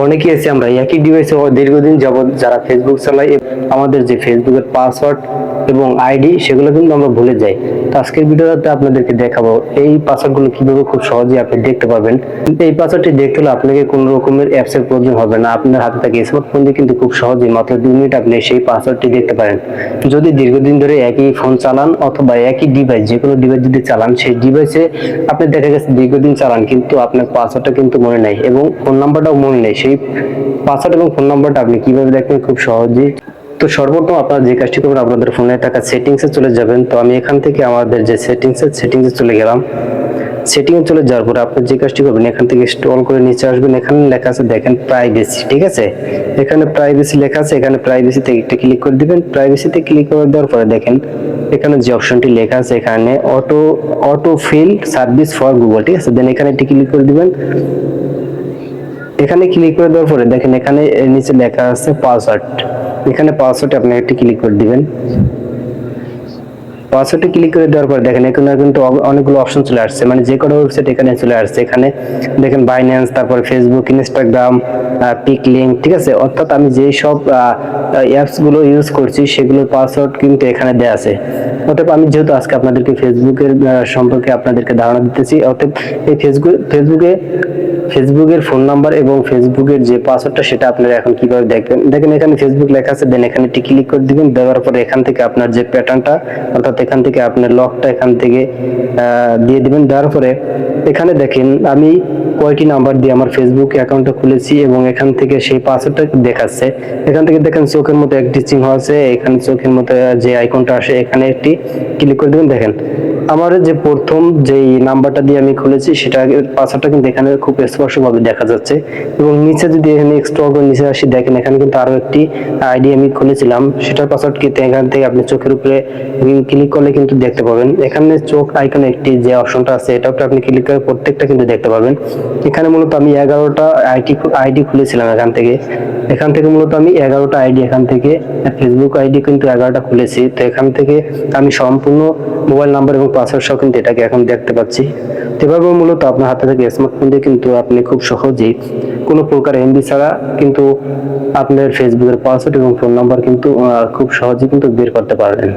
অনেকেই আছে আমরা একই ডিভাইসে দীর্ঘদিন যাবৎ যারা ফেসবুক চালাই আমাদের যে ফেসবুকের পাসওয়ার্ড এবং আইডি সেগুলো কিন্তু আমরা ভুলে যাই। তো আজকের ভিডিওতে আপনাদেরকে দেখাবো এই পাসওয়ার্ডগুলো কীভাবে খুব সহজে আপনি দেখতে কিন্তু এই পাসওয়ার্ডটি দেখতে হলে আপনাকে কোনো রকমের অ্যাপসের প্রয়োজন হবে না। আপনার হাতে থাকে স্মার্টফোন দিয়ে কিন্তু খুব সহজেই মাত্র দুই মিনিট আপনি সেই পাসওয়ার্ডটি দেখতে পারেন। যদি দীর্ঘদিন ধরে একই ফোন চালান অথবা একই ডিভাইস যে কোনো ডিভাইস যদি চালান, সেই ডিভাইসে আপনি দেখা গেছে দীর্ঘদিন চালান, কিন্তু আপনার পাসওয়ার্ডটা কিন্তু মনে নাই এবং ফোন নাম্বারটাও মনে নেই। সেই পাসওয়ার্ড এবং ফোন নাম্বারটা আপনি কীভাবে দেখবেন খুব সহজেই তো সর্বপ্রথম আপনারা যে কাজটি করবেন, আপনাদের ফোনে থাকা সেটিংসে চলে যাবেন। তো আমি এখান থেকে আমাদের যে সেটিংস সেটিংসে চলে গেলাম। সেটিংয়ে চলে যাওয়ার পরে আপনি যে কাজটি করবেন, এখান থেকে স্ক্রল করে নিচে আসবেন। এখানে লেখা আছে, দেখেন প্রাইভেসি ঠিক আছে? এখানে প্রাইভেসি লেখা আছে, এখানে প্রাইভেসিতে একটা ক্লিক করে দিবেন। প্রাইভেসিতে ক্লিক করে দেওয়ার পরে দেখেন, এখানে যে অপশনটি লেখা আছে, এখানে auto auto fill service for Google ঠিক আছে? দেন এখানে একটি ক্লিক করে দিবেন। এখানে ক্লিক করে দেওয়ার পরে দেখেন, এখানে নিচে লেখা আছে পাসওয়ার্ড এখানে পাসওয়ার্ডে আপনি একটি ক্লিক করে দিবেন। পাসওয়ার্ডে ক্লিক করে দেওয়ার পর দেখেন, এখানে কিন্তু অনেকগুলো অপশন চলে আসছে। মানে যে কোনো ওয়েবসাইট এখানে চলে আসছে। এখানে দেখেন বাইন্যান্স তারপর ফেসবুক ইনস্টাগ্রাম পিক লিঙ্ক ঠিক আছে? অর্থাৎ আমি যেই সব অ্যাপসগুলো ইউজ করছি, সেগুলোর পাসওয়ার্ড কিন্তু এখানে দেওয়া আছে। অতএব আমি যেহেতু আজকে আপনাদেরকে ফেসবুকের সম্পর্কে আপনাদেরকে ধারণা দিতেছি, অতএব এই ফেসবুক ফেসবুকে ফেসবুকের ফোন নাম্বার এবং ফেসবুকের যে পাসওয়ার্ডটা সেটা আপনারা এখন কীভাবে দেখবেন? দেখেন, এখানে ফেসবুক লেখা আছে, দেন এখানে একটি ক্লিক করে দিবেন, দেওয়ার পরে এখান থেকে আপনার যে প্যাটার্নটা অর্থাৎ এখান থেকে আপনার লকটা এখান থেকে দিয়ে দিবেন। দেওয়ার পরে এখানে দেখেন, আমি কয়টি নাম্বার দিয়ে আমার ফেসবুক অ্যাকাউন্টটা খুলেছি এবং এখান থেকে সেই পাসওয়ার্ডটা দেখাচ্ছে। এখান থেকে দেখেন চোখের মতো একটি চিহ্ন আছে, এখানে চোখের মতো যে আইকনটা আসে, এখানে একটি ক্লিক করে দিবেন। দেখেন আমার যে প্রথম যেই নাম্বারটা দিয়ে আমি খুলেছি, সেটা পাসওয়ার্ডটা কিন্তু এখানে খুব স্পষ্টভাবে দেখা যাচ্ছে। এবং নিচে যদি এখানে করে নিচে আসি, দেখেন এখানে কিন্তু আরও একটি আইডি আমি খুলেছিলাম। সেটার পাসওয়ার্ড কিন্তু এখান থেকে আপনি চোখের উপরে ক্লিক করলে কিন্তু দেখতে পাবেন। এখানে চোখ আইকনে একটি যে অপশনটা আছে এটা উপরে আপনি ক্লিক করে প্রত্যেকটা কিন্তু দেখতে পাবেন। এখানে মূলত আমি এগারোটা আইডি আইডি খুলেছিলাম এখান থেকে। এখান থেকে মূলত আমি এগারোটা আইডি এখান থেকে ফেসবুক আইডি কিন্তু এগারোটা খুলেছি। তো এখান থেকে আমি সম্পূর্ণ মোবাইল নাম্বার এবং পাসওয়ার্ড সহ কিন্তু এটাকে এখন দেখতে পাচ্ছি। তো এভাবে মূলত আপনার হাতে থেকে স্মার্টফোন দিয়ে কিন্তু আপনি খুব সহজেই কোনো প্রকার এমবি ছাড়া কিন্তু আপনার ফেসবুকের পাসওয়ার্ড এবং ফোন নাম্বার কিন্তু খুব সহজেই কিন্তু বের করতে পারবেন।